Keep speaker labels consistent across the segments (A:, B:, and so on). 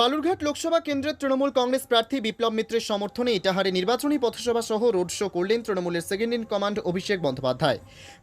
A: বালুরঘাট লোকসভা কেন্দ্রের তৃণমূল কংগ্রেস প্রার্থী বিপ্লব মিত্রের সমর্থনে ইটাহারে নির্বাচনী পথসভা সহ রোড শো করলেন তৃণমূলের second in command Abhishek Bandyopadhyay.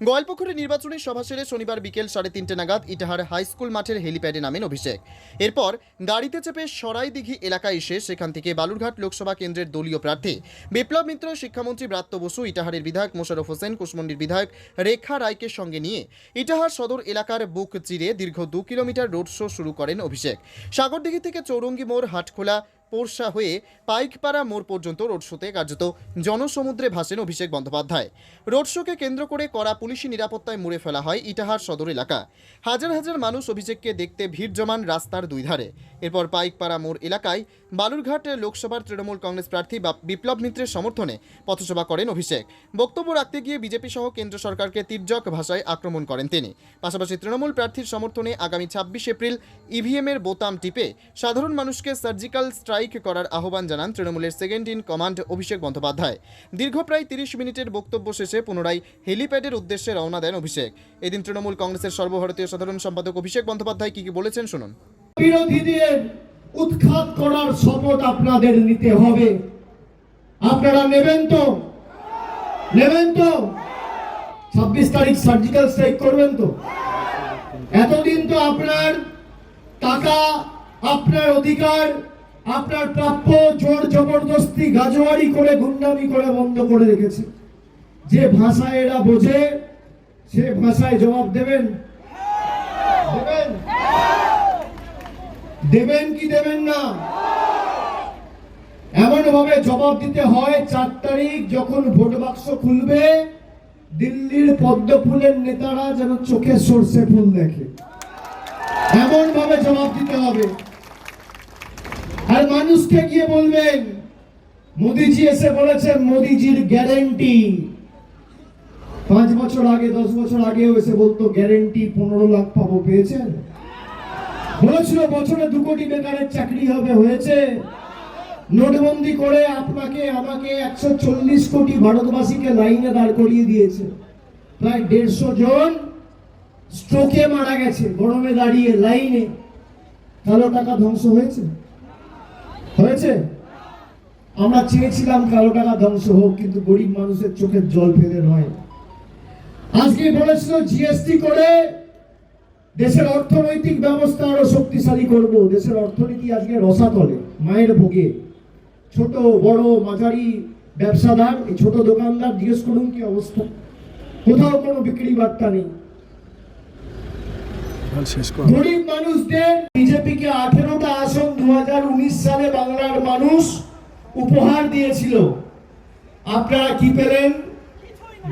A: গোয়ালপুকুরে নির্বাচনী সভা সেরে শনিবার বিকেল সাড়ে তিনটে নাগাদ ইটাহার হাইস্কুল মাঠের হেলিপ্যাডে নামেন অভিষেক। এরপর গাড়িতে চেপে সরাইদিঘি এলাকায় এসে সেখান থেকে বালুরঘাট লোকসভা কেন্দ্রের দলীয় প্রার্থী বিপ্লব মিত্র, শিক্ষামন্ত্রী ব্রাত্য বসু, ইটাহারের বিধায়ক মোশারফ হোসেন, কুশমন্ডির বিধায়ক রেখা রায়কে সঙ্গে নিয়ে ইটাহার সদর এলাকার বুক চিরে দীর্ঘ দু কিলোমিটার রোড শো শুরু করেন অভিষেক। সাগরদিঘি থেকে চৌরঙ্গি মোড় হাটখোলা পোরশা হয়ে পাইকপাড়া মোড় পর্যন্ত রোড শোতে কার্যত জনসমুদ্রে ভাসেন অভিষেক বন্দ্যোপাধ্যায়। রোড শোকে কেন্দ্র করে করা পুলিশি নিরাপত্তায় মুড়ে ফেলা হয় ইটাহার সদর এলাকা। হাজার হাজার মানুষ অভিষেককে দেখতে ভিড় জমান রাস্তার দুই ধারে। এরপর পাইকপাড়া মোড় এলাকায় বালুরঘাট লোকসভার তৃণমূল কংগ্রেস প্রার্থী বা- বিপ্লব মিত্রের সমর্থনে পথসভা করেন অভিষেক। বক্তব্য রাখতে গিয়ে বিজেপি সহ কেন্দ্র সরকারকে তির্যক ভাষায় আক্রমণ করেন তিনি। পাশাপাশি তৃণমূল প্রার্থীর সমর্থনে আগামী ছাব্বিশ এপ্রিল ইভিএমের বোতাম টিপে সাধারণ মানুষকে সার্জিক্যাল স্ট্রাইক করার আহ্বান জানান তৃণমূলের second in command Abhishek Bandyopadhyay. দীর্ঘ প্রায় তিরিশ মিনিটের বক্তব্য শেষে পুনরায় হেলিপ্যাডের উদ্দেশ্যে রওনা দেন অভিষেক। এদিন তৃণমূল কংগ্রেসের সর্বভারতীয় সাধারণ সম্পাদক অভিষেক বন্দ্যোপাধ্যায় কি কি বলেছেন শুনুন।
B: উৎখাত করার শপথ আপনাদের নিতে হবে। আপনারা নেবেন তো? নেবেন তো? ছাব্বিশ তারিখ সার্জিক্যাল স্ট্রাইক করবেন তো? এতদিন তো আপনার টাকা, আপনার অধিকার আপনার প্রাপ্য জোর জবরদস্তি গাজোয়ারি করে, গুন্ডামি করে বন্ধ করে রেখেছে। যে ভাষায় এরা বোঝে, সে ভাষায় জবাব দেবেন। দেবেন? দেবেন কি দেবেন না? এমন ভাবে জবাব দিতে হয়, চার তারিখ যখন ভোট বাক্স খুলবে, দিল্লির পদ্ম ফুলের নেতারা যেন চোখে সর্ষে ফুল দেখে। এমন ভাবে জবাব দিতে হবে। আর মানুষকে গিয়ে বলবেন, মোদিজি এসে বলেছেন, মোদিজির গ্যারেন্টি। পাঁচ বছর আগে, দশ বছর আগেও এসে বলতো, গ্যারেন্টি পনেরো লাখ পাবো। পেয়েছেন? বলেছিল, বছরে দু কোটি বেকারের চাকরি হবে। হয়েছে। নোটবন্দি করে আপনাকে, আমাকে একশো চল্লিশ কোটি ভারতবাসীকে লাইনে দাঁড় করিয়ে দিয়েছে। প্রায় দেড়শো জন স্ট্রোকে মারা গেছে, গরমে দাঁড়িয়ে লাইনে। কালো টাকা ধ্বংস হয়েছে? হয়েছে? আমরা চেয়েছিলাম কালো টাকা ধ্বংস হোক, কিন্তু গরিব মানুষের চোখের জল ফেলে নয়। আজকে বলেছিল জিএসটি করে দেশের অর্থনৈতিক ব্যবস্থা আরও শক্তিশালী করব। দেশের অর্থনীতি আজকে রসাতলে মায়ের ভোগে। ছোট, বড়, মাঝারি ব্যবসাদার, এই ছোট দোকানদার, জিজ্ঞেস করুন কি অবস্থা? কোথাও কোনো বিক্রি বার্তা নেই। গরিব মানুষদের বিজেপিকে আঠেরোটা আসন দু হাজার উনিশ সালে বাংলার মানুষ উপহার দিয়েছিল। আপনারা কি পেলেন?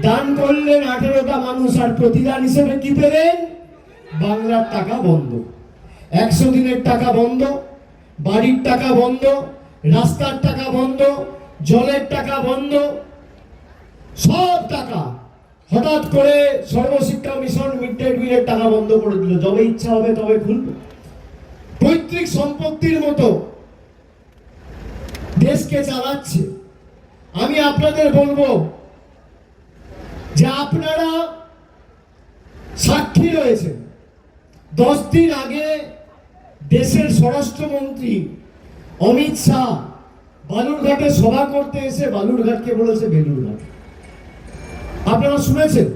B: দান করলেন আঠেরোটা মানুষ আর প্রতিদান হিসেবে কি পেলেন? বাংলার টাকা বন্ধ। একশো দিনের টাকা বন্ধ, বাড়ির টাকা বন্ধ, রাস্তার টাকা বন্ধ, জলের টাকা বন্ধ, সব টাকা হঠাৎ করে সর্বশিক্ষা মিশন মিড ডে মিলের টাকা বন্ধ করে দিল। যবে ইচ্ছা হবে তবে খুলবে। পৈতৃক সম্পত্তির মতো দেশকে চালাচ্ছে। আমি আপনাদের বলব যে আপনারা সাক্ষী রয়েছেন। দশ দিন আগে দেশের স্বরাষ্ট্রমন্ত্রী অমিত শাহ বালুরঘাটে সভা করতে এসে বালুরঘাটকে বলেছে বেলুরঘাট। আপনারা শুনেছেন?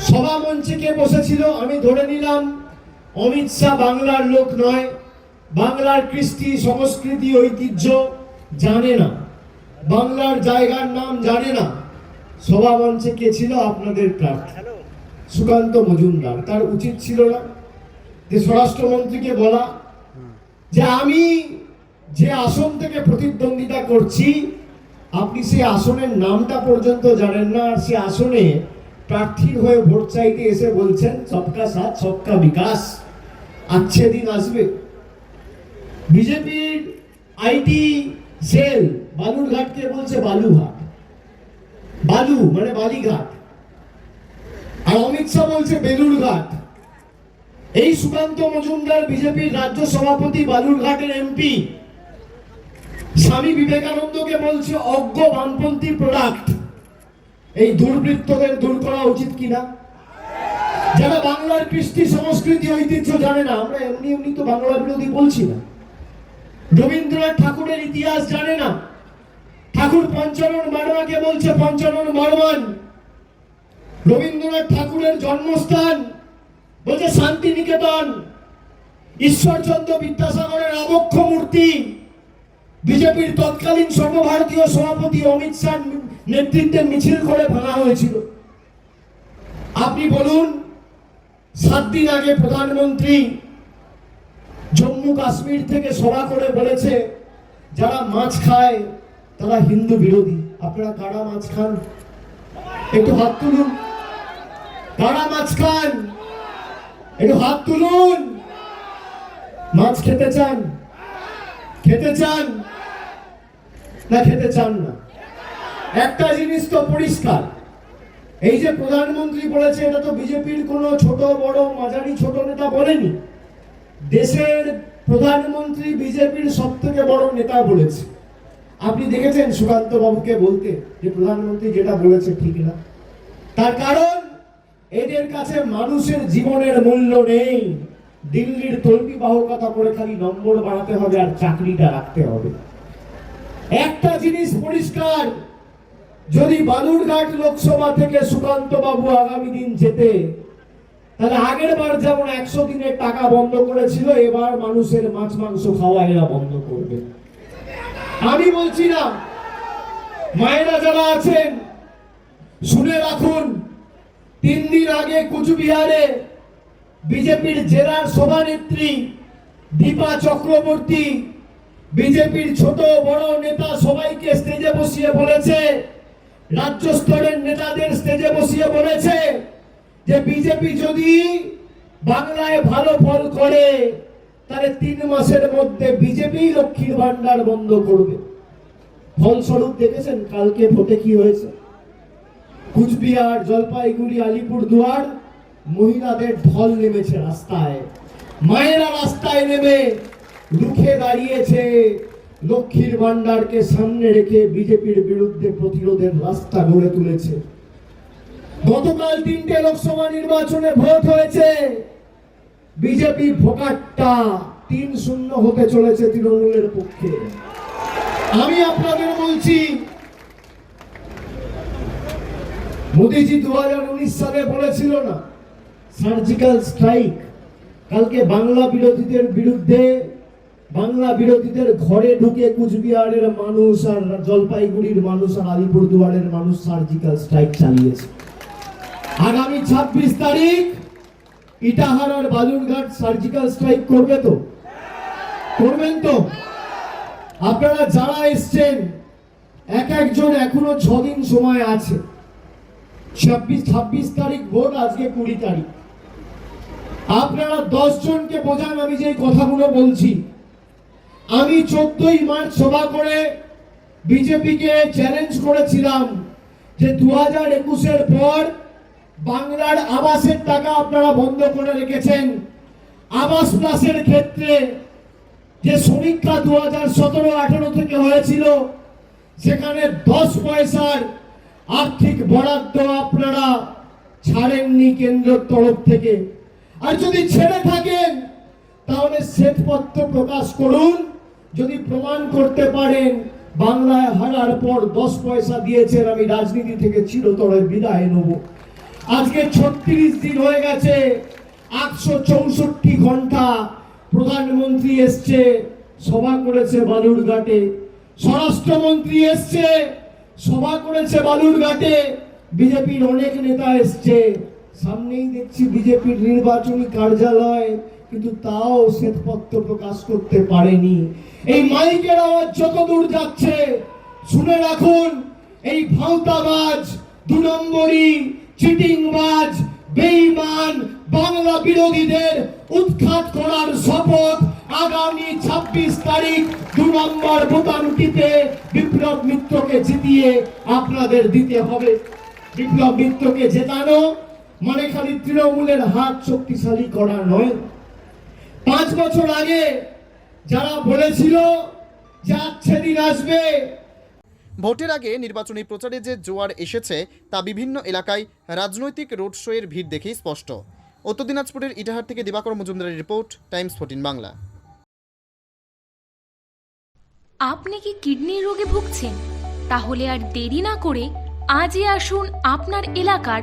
B: সভা মঞ্চে কে বসেছিল? আমি ধরে নিলাম, অমিত শাহ বাংলার লোক নয়। বাংলার কৃষ্টি, সংস্কৃতি, ঐতিহ্য জানে না। বাংলার জায়গার নাম জানে না। সভা মঞ্চে কে ছিল? আপনাদের প্রার্থী। সুকান্ত মজুমদার। তার উচিত ছিল না যে স্বরাষ্ট্রমন্ত্রীকে বলা। যে আমি যে আসন থেকে প্রতিদ্বন্দ্বিতা করছি আপনি সেই আসনের নামটা পর্যন্ত জানেন না, আর সে আসনে প্রার্থীর হয়ে ভোট চাইতে এসে বলছেন, সবকা সাথ, সবকা বিকাশ আচ্ছে দিন আসবে। বিজেপির আইটি সেল বালুরঘাটকে বলছে বালুঘাট। বালু মানে বালিঘাট। আর অমিত শাহ বলছে বেলুরঘাট। এই সুকান্ত মজুমদার বিজেপির রাজ্য সভাপতি বালুরঘাটের এমপি। স্বামী বিবেকানন্দকে বলছে, অজ্ঞ বামপন্থী প্রোডাক্ট এই দুর্বৃত্তদের দূর করা উচিত কিনা? যারা বাংলার কৃষ্টি সংস্কৃতি ঐতিহ্য জানে না, আমরা এমনি এমনি তো বাংলা বিরোধী বলছি না। রবীন্দ্রনাথ ঠাকুরের ইতিহাস জানে না। ঠাকুর পঞ্চানন মারমাকে বলছে, পঞ্চানন মারমান রবীন্দ্রনাথ ঠাকুরের জন্মস্থান বলছে, শান্তিনিকেতন। ঈশ্বরচন্দ্র বিদ্যাসাগরের আবক্ষ মূর্তি। বিজেপির তৎকালীন সর্বভারতীয় সভাপতি অমিত শাহ নেতৃত্বে মিছিল করে ভাঙা হয়েছিল। আপনি বলুন, সাত দিন আগে প্রধানমন্ত্রী জম্মু কাশ্মীর থেকে সভা করে বলেছে, যারা মাছ খায়, তারা হিন্দু বিরোধী। আপনারা কারা মাছ খান। একটু হাত তুলুন। কারা মাছ খান। একটু হাত তুলুন। মাছ খেতে চান। খেতে চান? না, খেতে চান না। একটা জিনিস তো পরিষ্কার। এই যে প্রধানমন্ত্রী বলেছে, এটা তো বিজেপির কোনো ছোট, বড়, মাঝারি, ছোট নেতা বলেনি। দেশের প্রধানমন্ত্রী বিজেপির সব থেকে বড় নেতা বলেছে। আপনি দেখেছেন সুকান্ত বাবুকে বলতে যে প্রধানমন্ত্রী যেটা বলেছে ঠিক না? তার কারণ, এদের কাছে মানুষের জীবনের মূল্য নেই। দিল্লির তল্পি বাহকতা করে খালি নম্বর বাড়াতে হবে আর চাকরিটা রাখতে হবে। একটা জিনিস পরিষ্কার, যদি বালুরঘাট লোকসভা থেকে সুকান্ত বাবু আগামী দিন যেতে, তাহলে আগের বার যেমন একশো দিনের টাকা বন্ধ করেছিল, এবার মানুষের মাছ মাংস খাওয়া এরা বন্ধ করবে। আমি বলছি না, মায়েরা যারা আছেন, শুনে রাখুন, তিন দিন আগে কুচবিহারে বিজেপির জেলার সভানেত্রী দীপা চক্রবর্তী বিজেপির ছোট বড় নেতা সবাইকে স্টেজে বসিয়ে বলেছে রাজ্য স্তরের নেতাদের স্টেজে বসিয়ে বলেছে যে বিজেপি যদি বাংলায় ভালো ফল করে, তাহলে তিন মাসের মধ্যে বিজেপি লক্ষ্মীর ভান্ডার বন্ধ করবে। ফলস্বরূপ দেখেছেন কালকে ভোটে কি হয়েছে? কুচবিহার, জলপাইগুড়ি আলিপুর দুয়ার মহিলাদের ঢল নেমেছে রাস্তায়। মায়েরা রাস্তায় নেমে রুখে দাঁড়িয়েছে। লক্ষ্মীর ভান্ডারকে সামনে রেখে বিজেপির বিরুদ্ধে প্রতিরোধের রাস্তা গড়ে তুলেছে। গতকাল তিনটে লোকসভা নির্বাচনে ভোট হয়েছে। বিজেপি ভোকাটটা তিন শূন্য হতে চলেছে তৃণমূলের পক্ষে। আমি আপনাদের বলছি, মোদিজি দু হাজার উনিশ সালে বলেছিল না সার্জিক্যাল স্ট্রাইক। কালকে বাংলা বিরোধীদের বিরুদ্ধে, বাংলা বিরোধীদের ঘরে ঢুকে কুচবিহারের মানুষ আর জলপাইগুড়ির মানুষ আর আলিপুরদুয়ারের মানুষ সার্জিক্যাল স্ট্রাইক চালিয়েছে। আগামী ছাব্বিশ তারিখ ইটাহার আর বালুরঘাট সার্জিক্যাল স্ট্রাইক করবে তো? করবেন তো? আপনারা যারা এসছেন, এক একজন এখনও ছদিন সময় আছে। ছাব্বিশ ছাব্বিশ তারিখ ভোট, আজকে কুড়ি তারিখ। আপনারা জনকে বোঝান, আমি যে কথাগুলো বলছি। আমি চোদ্দই মার্চ সভা করে বিজেপিকে চ্যালেঞ্জ করেছিলাম যে দু হাজার একুশের পর বাংলার আবাসের টাকা আপনারা বন্ধ করে রেখেছেন। আবাস প্লাসের ক্ষেত্রে যে সমীক্ষা দু হাজার সতেরো, আঠেরো থেকে হয়েছিল, সেখানে দশ পয়সার আর্থিক বরাদ্দ আপনারা ছাড়েননি কেন্দ্রের তরফ থেকে। আর যদি ছেড়ে থাকেন, তাহলে শ্বেতপত্র প্রকাশ করুন। যদি প্রমাণ করতে পারেন, বাংলায় হারার পর দশ পয়সা দিয়েছেন, আমি রাজনীতি থেকে চিরতরে বিদায় নেব। আজকে ছত্রিশ দিন হয়ে গেছে, আটশো চৌষট্টি ঘণ্টা প্রধানমন্ত্রী এসছে, সভা করেছে বালুরঘাটে। স্বরাষ্ট্রমন্ত্রী এসছে, সভা করেছে বালুরঘাটে, বিজেপির অনেক নেতা এসছে। সামনেই দেখছি বিজেপির নির্বাচনী কার্যালয়, কিন্তু তাও শ্বেতপত্র প্রকাশ করতে পারেনি। এই মাইকের আওয়াজ যত দূর যাচ্ছে, শুনে রাখুন, এই ভাওতাবাজ দু নম্বরই, চিটিংবাজ, বেইমান, বাংলা বিরোধীদের উৎখাত করার শপথ আগামী ছাব্বিশ তারিখ দু নম্বর টিপে বিপ্লব মিত্রকে জিতিয়ে আপনাদের দিতে হবে। বিপ্লব মিত্রকে জেতানো মানে খালি তৃণমূলের হাত শক্তিশালী করা নয়। পাঁচ বছর আগে যারা বলেছিল যে আচ্ছে দিন আসবে
A: ভোটের আগে নির্বাচনী প্রচারে যে জোয়ার এসেছে তা বিভিন্ন এলাকায় রাজনৈতিক রোড শোয়ের ভিড় দেখেই স্পষ্ট। উত্তর দিনাজপুরের ইটাহার থেকে দিবাকর মজুমদারের রিপোর্ট টাইমস ফোর্টিন বাংলা।
C: আপনি কি কিডনির রোগে ভুগছেন? তাহলে আর দেরি না করে আজই আসুন আপনার এলাকার